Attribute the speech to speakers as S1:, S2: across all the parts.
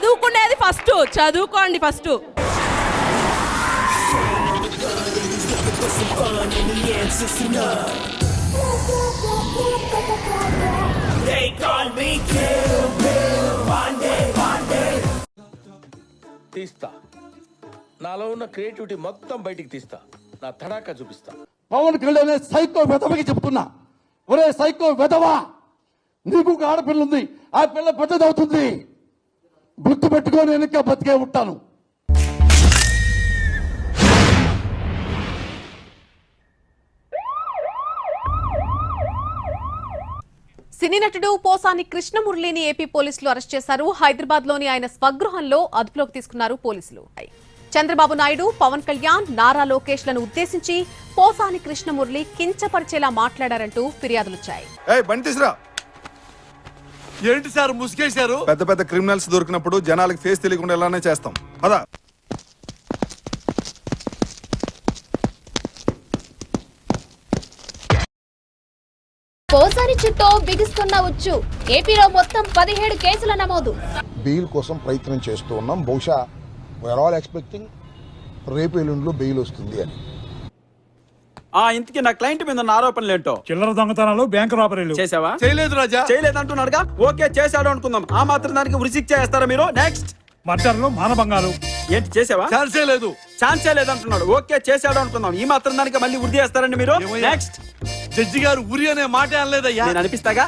S1: చదువుకునేది ఫస్ట్ చదువుకోండి ఫస్ట్.
S2: తీస్తా. నాలో ఉన్న క్రియేటివిటీ మొత్తం బయటికి తీస్తా. నా తడాకా చూపిస్తా.
S3: పవన్ కళ్యాణ్ సైకో వెధవకి చెప్తున్నా. ఒరే సైకో వెధవా నీకు ఒక ఆడపిల్ల ఉంది. ఆ పిల్ల పెద్దదవుతుంది. గుర్తు పెట్టుకొని నేను ఇంకా బతికే ఉంటాను.
S4: సినీ నటుడు పోసాని కృష్ణమురళిని ఏపీ పోలీసులు అరెస్ట్ చేశారు. హైదరాబాద్లోని ఆయన స్వగృహంలో అదుపులోకి తీసుకున్నారు పోలీసులు. చంద్రబాబు నాయుడు పవన్ కళ్యాణ్ నారా లోకేష్లను ఉద్దేశించి పోసాని కృష్ణమురళి కించపరిచేలా మాట్లాడారంటూ ఫిర్యాదులొచ్చాయి.
S5: ఏయ్ బండి తీసురా
S6: ఏంటి సార్ ముసుగేశారు
S5: పెద్ద పెద్ద క్రిమినల్స్ దొరికినప్పుడు జనాలకు ఫేస్ తెలియకుండా ఎలానే చేస్తాం. పదా.
S7: పోసాని చుట్టూ బిగుస్తున్న ఉచ్చు. ఏపీలో మొత్తం పదిహేడు కేసుల నమోదు.
S8: బెయిల్ కోసం ప్రయత్నం చేస్తూ ఉన్నాం. బహుశా వీఆర్ ఆల్ ఎక్స్పెక్టింగ్ రేపు ఎల్లుండిలో బెయిల్ వస్తుంది అని.
S9: ఆ ఇంతకీ నా క్లయింట్ మీద ఉన్న ఆరోపణలు ఏంటో?
S10: చిల్లర దొంగతనాలు బ్యాంక్ రాబరీలు.
S9: చేసావా
S6: చేయలేదు రాజా.
S9: చేయలేదంటున్నాడుగా? ఓకే చేశాడు అనుకుందాం. ఆ మాత్రం దానికి ఉరిసిక్ చేస్తారా మీరు? నెక్స్ట్
S10: మర్డర్లు మానభంగాలు.
S9: ఏంటి చేసావా
S6: ఛాన్సే లేదు.
S9: ఛాన్సే లేదంటున్నాడు. ఓకే చేశాడు అనుకుందాం. ఈ మాత్రం దానికి మళ్ళీ వృద్ధి చేస్తారండి మీరు? నెక్స్ట్
S6: జడ్జి గారు ఉరి అనే మాట అనలేదయ్యా.
S9: నేను అనిపిస్తాగా?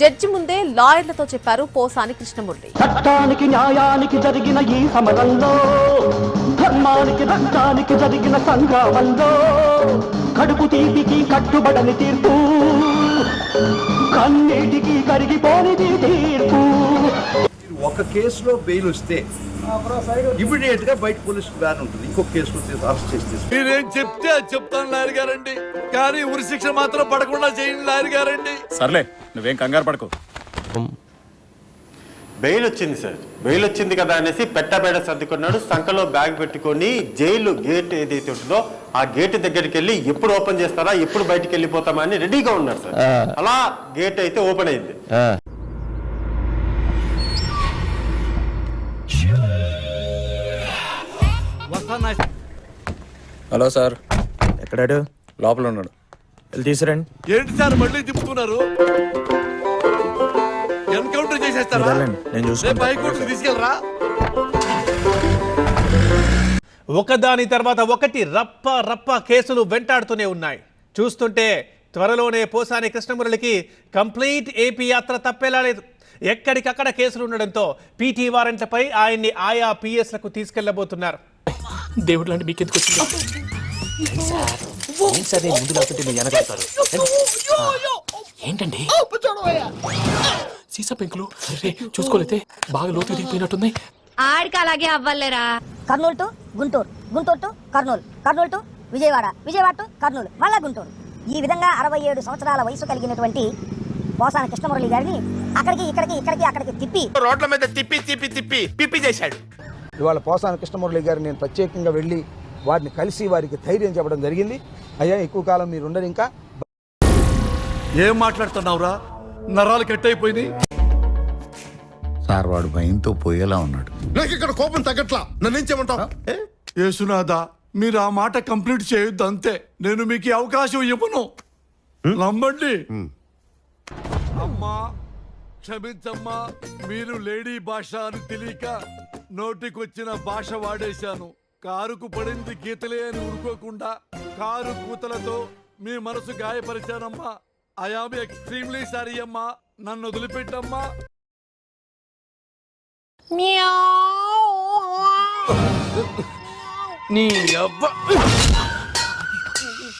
S4: జడ్జి ముందే లాయర్లతో చెప్పారు పోసాని కృష్ణమురళి
S3: చట్టానికి న్యాయానికి జరిగిన ఈ సమరంలో ధర్మానికి రక్తానికి జరిగిన సంగ్రామంలో కడుపు తీపికి కట్టుబడని తీర్పు కన్నీటికి కరిగిపోనిది తీర్పు.
S11: ఒక కేసులో బెయిల్ వస్తే ఇమీడియట్గా బయట పోలీస్ బ్యాన్ ఉంటుంది. ఇంకొక కేసులో అరెస్ట్ చేస్తే
S6: మీరేం చెప్తే అది చెప్తాను లాయర్ గారండి. కానీ ఉరి శిక్ష మాత్రం పడకుండా చేయండి లాయర్ గారండి.
S10: సర్లే నువ్వేం కంగారు పడకు.
S12: బెయిల్ వచ్చింది సార్. బెయిల్ వచ్చింది కదా అనేసి పెట్టబేడ సర్దుకున్నాడు. సంఖలో బ్యాగ్ పెట్టుకొని జైలు గేట్ ఏదైతే ఉంటుందో ఆ గేట్ దగ్గరికి వెళ్ళి ఎప్పుడు ఓపెన్ చేస్తారా ఎప్పుడు బయటికి వెళ్ళిపోతామా అని రెడీగా ఉన్నారు సార్. అలా గేట్ అయితే ఓపెన్ అయింది.
S2: Hello sir.
S9: ఎక్కడాడు?
S2: లోపల ఉన్నాడు
S9: వెళ్ళి తీసురండి
S6: ఏంటి సార్ మళ్ళీ తిప్పుతున్నారు? ఎన్కౌంటర్ చేసేస్తారా?
S9: నేను చూసుకుంటా.
S6: రేపు హైకోర్టుకి తీసుకెళ్ళరా?
S13: ఒకదాని తర్వాత ఒకటి రప్ప రప్ప కేసులు వెంటాడుతూనే ఉన్నాయి. చూస్తుంటే త్వరలోనే పోసాని కృష్ణమురళికి కంప్లీట్ ఏపీ యాత్ర తప్పేలా లేదు. ఎక్కడికక్కడ కేసులు ఉండడంతో పీటీ వారెంట్లపై ఆయన్ని ఆయా పిఎస్లకు తీసుకెళ్ళబోతున్నారు.
S10: దేవుడు లాంటి మీకెందుకు వచ్చింది? సరే ముందు లేకపోతే మీరు వెనకడతారు. ఏంటండి? సీసా పెంకులు. రే చూసుకోలేతే బాగా లోతు దిగిపోయినట్టున్నాయి
S7: ఆడికి అలాగే అవ్వలేరా?
S1: Kurnool to Guntur. Guntur to Kurnool. Kurnool to Vijayawada. Vijayawada to Kurnool. మళ్ళా గుంటూరు. ఈ విధంగా అరవై ఏడు సంవత్సరాల వయసు కలిగినటువంటి పోసాన కృష్ణమురళి గారిని అక్కడికి ఇక్కడికి ఇక్కడికి అక్కడికి తిప్పి
S2: రోడ్ల మీద తిప్పి తిప్పి తిప్పి పిప్పి చేశాడు.
S8: ఇవాళ పోసాన కృష్ణమురళి గారు నేను ప్రత్యేకంగా వెళ్ళి వారిని కలిసి వారికి ధైర్యం చెప్పడం జరిగింది. అయ్యా ఎక్కువ కాలం మీరు ఉండరు ఇంకా.
S6: ఏం మాట్లాడుతున్నావురా? నరాలు కట్ అయిపోయింది
S11: సార్ వాడు భయంతో పోయేలా ఉన్నాడు.
S5: నాకు ఇక్కడ కోపం తగ్గట్లా. నన్ను ఏం చేయమంటావు?
S6: యేసునాథా మీరు ఆ మాట కంప్లీట్ చేయొద్దు అంతే. నేను మీకు ఈ అవకాశం ఇవ్వను. నమ్మండి. అమ్మా క్షమించమ్మా. మీరు లేడీ భాష అని తెలియక నోటికొచ్చిన భాష వాడేశాను. కారుకు పడింది గీతలే అని ఊరుకోకుండా కారు కూతలతో మీ మనసు గాయపరిచానమ్మా. ఐఆమ్ ఎక్స్ట్రీమ్లీ సారీ అమ్మా నన్ను వదిలిపెట్టమ్మా నీ అబ్బా